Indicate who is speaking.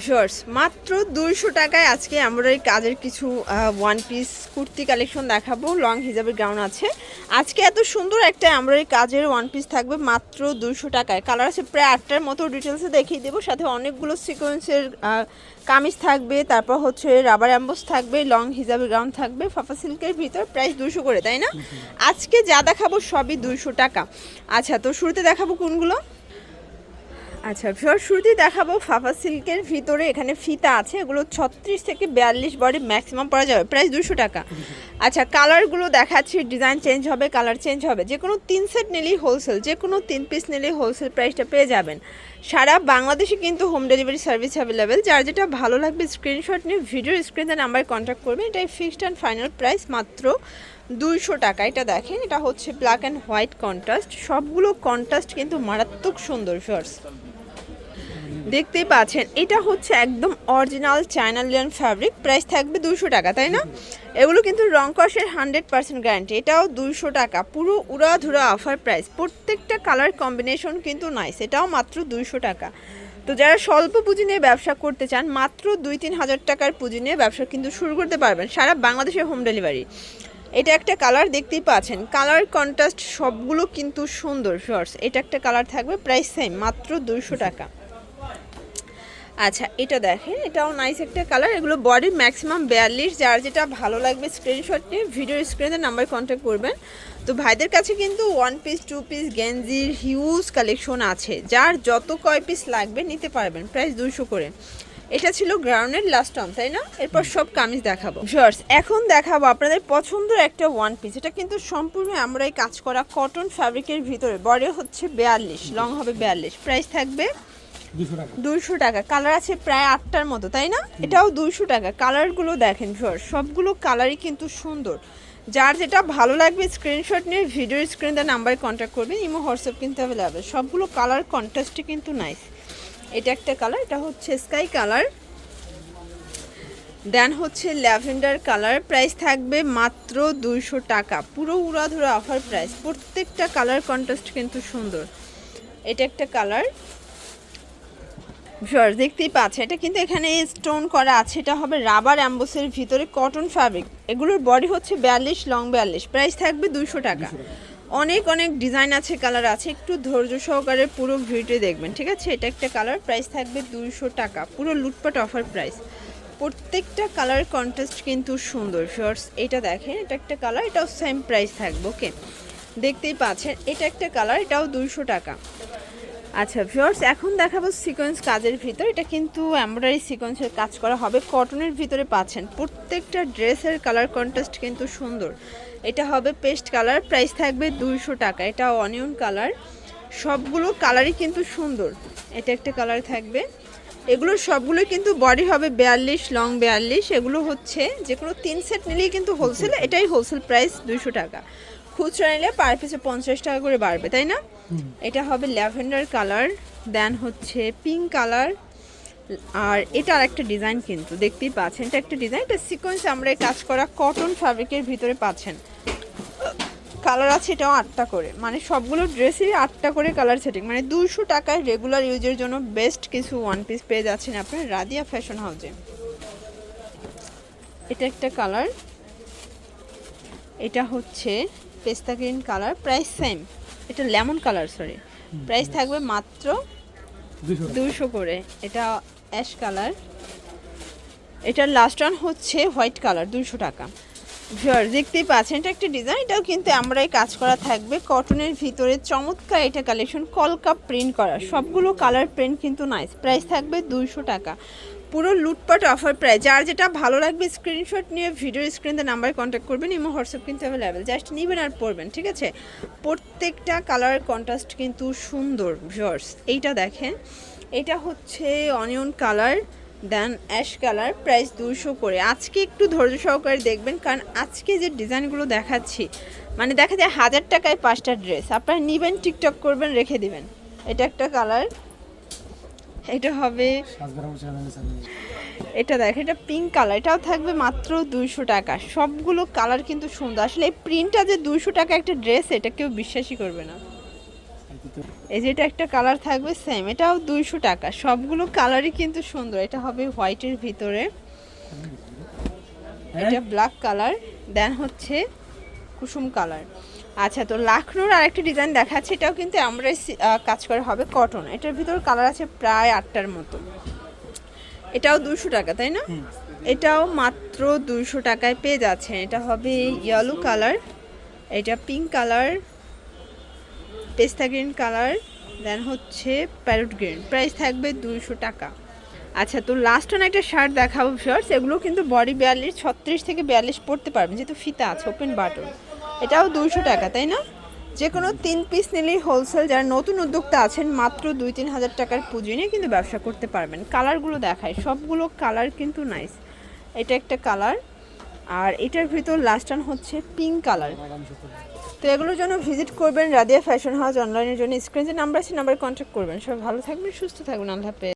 Speaker 1: Viewers মাত্র দুইশো টাকায় আজকে আমরা এই কাজের কিছু ওয়ান পিস কুর্তি কালেকশন দেখাবো। লং হিজাবের গাউন আছে। আজকে এত সুন্দর একটা আমরা এই কাজের ওয়ান পিস থাকবে মাত্র দুইশো টাকায়। কালার আছে প্রায় আটটার মতো ডিটেলসে দেখিয়ে দেবো। সাথে অনেকগুলো সিকোয়েন্সের কামিজ থাকবে, তারপর হচ্ছে রাবার অ্যাম্বোস থাকবে লং হিজাবের গাউন থাকবে, ফাফা সিল্কের ভিতর প্রাইস দুশো করে, তাই না? আজকে যা দেখাবো সবই দুইশো টাকা। আচ্ছা তো শুরুতে দেখাবো কোনগুলো? আচ্ছা ফিওর শুরুতেই দেখাবো ফাফা সিল্কের ভিতরে এখানে ফিতা আছে। এগুলো ছত্রিশ থেকে বিয়াল্লিশ বডি ম্যাক্সিমাম পরা যাবে। প্রাইস দুশো টাকা। আচ্ছা কালারগুলো দেখাচ্ছি। ডিজাইন চেঞ্জ হবে, কালার চেঞ্জ হবে। যে কোনো তিন সেট নিলেই হোলসেল যে কোনো তিন পিস নিলেই হোলসেল প্রাইসটা পেয়ে যাবেন। সারা বাংলাদেশে কিন্তু হোম ডেলিভারি সার্ভিস অ্যাভেলেবেল। যার যেটা ভালো লাগবে, স্ক্রিনশট নিয়ে ভিডিওর স্ক্রিনে নাম্বারে কন্ট্যাক্ট করবেন। এটাই ফিক্সড অ্যান্ড ফাইনাল প্রাইস মাত্র দুইশো টাকা। এটা দেখেন, এটা হচ্ছে ব্ল্যাক অ্যান্ড হোয়াইট কন্ট্রাস্ট। সবগুলো কন্ট্রাস্ট কিন্তু মারাত্মক সুন্দর শর্টস দেখতেই পাচ্ছেন, এটা হচ্ছে একদম অরিজিনাল চায়না লিয়ান ফ্যাব্রিক প্রাইস থাকবে দুশো টাকা, তাই না? এগুলো কিন্তু রং কষের হান্ড্রেড পার্সেন্ট গ্যারান্টি এটাও দুইশো টাকা, পুরো উড়াধুরা অফার প্রাইস প্রত্যেকটা কালার কম্বিনেশন কিন্তু নাইস এটাও মাত্র দুইশো টাকা। তো যারা স্বল্প পুঁজি নিয়ে ব্যবসা করতে চান, মাত্র দুই তিন হাজার টাকার পুঁজি নিয়ে ব্যবসা কিন্তু শুরু করতে পারবেন, সারা বাংলাদেশের হোম ডেলিভারি এটা একটা কালার দেখতেই পাচ্ছেন কালার কন্ট্রাস্ট সবগুলো কিন্তু সুন্দর শর্টস এটা একটা কালার থাকবে প্রাইস সেম মাত্র দুইশো টাকা। আচ্ছা এটা দেখেন, এটাও নাইস একটা কালার এগুলো বডির ম্যাক্সিমাম বিয়াল্লিশ, যার যেটা ভালো লাগবে স্ক্রিনশট নিয়ে ভিডিও স্ক্রিনে নাম্বার কন্ট্যাক্ট করবেন। তো ভাইদের কাছে কিন্তু ওয়ান পিস টু পিস গেঞ্জির হিউজ কালেকশন আছে, যার যত কয় পিস লাগবে নিতে পারবেন প্রাইস দুশো করে। এটা ছিল গ্রাউন্ডের লাস্ট টার্ম তাই না? এরপর সব কামিজ দেখাবো। শর্টস এখন দেখাবো আপনাদের পছন্দের একটা ওয়ান পিস এটা কিন্তু সম্পূর্ণ আমরা এই কাজ করা কটন ফ্যাব্রিকের ভিতরে। বডি হচ্ছে বিয়াল্লিশ লং হবে বিয়াল্লিশ। প্রাইস থাকবে
Speaker 2: দুশো টাকা।
Speaker 1: দুইশো টাকা। কালার আছে প্রায় আটটার মতো তাই না? এটাও দুইশো টাকা। কালারগুলো দেখেন ভিউয়ার সবগুলো কালারই কিন্তু সুন্দর। যার যেটা ভালো লাগবে স্ক্রিনশট নিয়ে ভিডিও স্ক্রিনে নাম্বারে কন্ট্যাক্ট করবেন। ইমো হোয়াটসঅ্যাপ কিন্তু অ্যাভেলেবেল সবগুলো কালার কন্ট্রাস্টে কিন্তু নাইস এটা একটা কালার, এটা হচ্ছে স্কাই কালার। দেন হচ্ছে ল্যাভেন্ডার কালার, প্রাইস থাকবে মাত্র দুইশো টাকা। পুরো উড়াধুরা অফার প্রাইস, প্রত্যেকটা কালার কন্ট্রাস্ট কিন্তু সুন্দর। এটা একটা কালার। শিওর দেখতেই পাচ্ছে এটা কিন্তু এখানে স্টোন করা আছে, এটা হবে রাবার অ্যাম্বোসের ভিতরে কটন ফ্যাব্রিক এগুলোর বডি হচ্ছে বিয়াল্লিশ লং বিয়াল্লিশ, প্রাইস থাকবে দুইশো টাকা। অনেক অনেক ডিজাইন আছে কালার আছে। একটু ধৈর্য সহকারে পুরো ভিডিওটি দেখবেন, ঠিক আছে? এটা একটা কালার প্রাইস থাকবে দুইশো টাকা। পুরো লুটপাট অফার প্রাইস প্রত্যেকটা কালার কন্টেস্ট কিন্তু সুন্দর। শর্টস এটা দেখেন, এটা একটা কালার এটাও সেম প্রাইস থাকবে ওকে দেখতেই পাচ্ছেন, এটা একটা কালার এটাও দুইশো টাকা। আচ্ছা ভিউয়ার্স এখন দেখাবো সিকোয়েন্স কাজের ভিতর। এটা কিন্তু এমব্রয়ডারি সিকোয়েন্সের কাজ করা হবে। কটনের ভিতরে পাচ্ছেন। প্রত্যেকটা ড্রেসের কালার কন্ট্রাস্ট কিন্তু সুন্দর। এটা হবে পেস্ট কালার প্রাইস থাকবে দুইশো টাকা। এটা অনিয়ন কালার সবগুলো কালারই কিন্তু সুন্দর। এটা একটা কালার থাকবে। এগুলো সবগুলোই কিন্তু বডি হবে বিয়াল্লিশ লং বিয়াল্লিশ। এগুলো হচ্ছে যে কোনো তিন সেট নিলেই কিন্তু হোলসেল এটাই হোলসেল প্রাইস দুইশো টাকা। খুচরা নিলে পার পিসে পঞ্চাশ টাকা করে বাড়বে তাই না? এটা হবে ল্যাভেন্ডার কালার দেন হচ্ছে পিঙ্ক কালার আর এটা আর একটা ডিজাইন কিন্তু দেখতেই পাচ্ছেন। এটা একটা ডিজাইন এটা সিকোয়েন্স আমরা এই কাজ করা কটন ফ্যাব্রিকের ভিতরে পাচ্ছেন। কালার আছে এটাও আটটা করে মানে সবগুলো ড্রেসেরই আটটা করে কালার সেটিং মানে দুশো টাকায় রেগুলার ইউজের জন্য বেস্ট কিছু ওয়ান পিস পেয়ে যাচ্ছেন আপনার রাদিয়া ফ্যাশন হাউজে এটা একটা কালার এটা হচ্ছে পেস্তা গ্রিন কালার প্রাইস সেম এটা লেমন কালার সরি প্রাইস থাকবে মাত্র
Speaker 2: দুশো
Speaker 1: করে। এটা অ্যাশ কালার এটার লাস্ট ওয়ান হচ্ছে হোয়াইট কালার দুশো টাকা। ভিওর দেখতেই পাচ্ছেন এটা একটা ডিজাইন এটাও কিন্তু আমরা এই কাজ করা থাকবে। কটনের ভিতরে চমৎকার এটা কালেকশন কলকাপ প্রিন্ট করা। সবগুলো কালার প্রিন্ট কিন্তু নাইস প্রাইস থাকবে দুইশো টাকা। পুরো লুটপাট অফার প্রাইস যার যেটা ভালো লাগবে স্ক্রিনশট নিয়ে ভিডিও স্ক্রিনে নাম্বারে কন্ট্যাক্ট করবেন, ইমো হোয়াটসঅ্যাপ কিন্তু অ্যাভেলেবেল জাস্ট নেবেন আর পড়বেন, ঠিক আছে? প্রত্যেকটা কালার কন্ট্রাস্ট কিন্তু সুন্দর ভিওর্স এইটা দেখেন, এটা হচ্ছে onion colour then ash colour price দুশো করে। আজকে একটু ধৈর্য সহকারে দেখবেন, কারণ আজকে যে ডিজাইনগুলো দেখাচ্ছি মানে দেখা যায় হাজার টাকায় পাঁচটা ড্রেস আপনারা নেবেন, টিকটক করবেন, রেখে দিবেন। এটা একটা কালার এটা হবে এটা দেখ, এটা পিঙ্ক কালার এটাও থাকবে মাত্র দুইশো টাকা। সবগুলো কালার কিন্তু সুন্দর। আসলে এই প্রিন্টটা যে দুইশো টাকা একটা ড্রেস এটা কেউ বিশ্বাসই করবে না। এই যে এটা একটা কালার থাকবে সেম এটাও দুইশো টাকা। সবগুলো কালারই কিন্তু সুন্দর। এটা হবে হোয়াইটের ভিতরে। এটা ব্ল্যাক কালার দেন হচ্ছে কুসুম কালার আচ্ছা তো লাখনোর আরেকটা ডিজাইন দেখাচ্ছে এটাও কিন্তু আমরা কাজ করা হবে কটন এটার ভিতর কালার আছে প্রায় আটটার মতো। এটাও দুশো টাকা তাই না? এটাও মাত্র দুশো টাকায় পেয়ে যাচ্ছেন। এটা হবে ইয়েলো কালার এটা পিঙ্ক কালার পেস্তা গ্রিন কালার দেন হচ্ছে প্যারট গ্রিন প্রাইস থাকবে দুইশো টাকা। আচ্ছা তো লাস্ট অন একটা শার্ট দেখাবো শর্টস এগুলো কিন্তু বডি বিয়াল্লিশ ছত্রিশ থেকে বিয়াল্লিশ পড়তে পারবেন যেহেতু ফিতা আছে ওপেন বাটন এটাও দুইশো টাকা, তাই না? যে কোনো তিন পিস নিলেই হোলসেল যারা নতুন উদ্যোক্তা আছেন, মাত্র দুই তিন হাজার টাকার পুঁজি নিয়ে কিন্তু ব্যবসা করতে পারবেন। কালারগুলো দেখায় সবগুলো কালার কিন্তু নাইস এটা একটা কালার আর এটার ভিতর লাস্ট অন হচ্ছে পিঙ্ক কালার তো এগুলোর জন্য ভিজিট করবেন, রাদিয়া ফ্যাশন হাউস অনলাইনের জন্য। স্ক্রিনে যে নাম্বার আছে নাম্বারে কন্ট্যাক্ট করবেন। সবাই ভালো থাকবেন, সুস্থ থাকবেন, আল্লাহ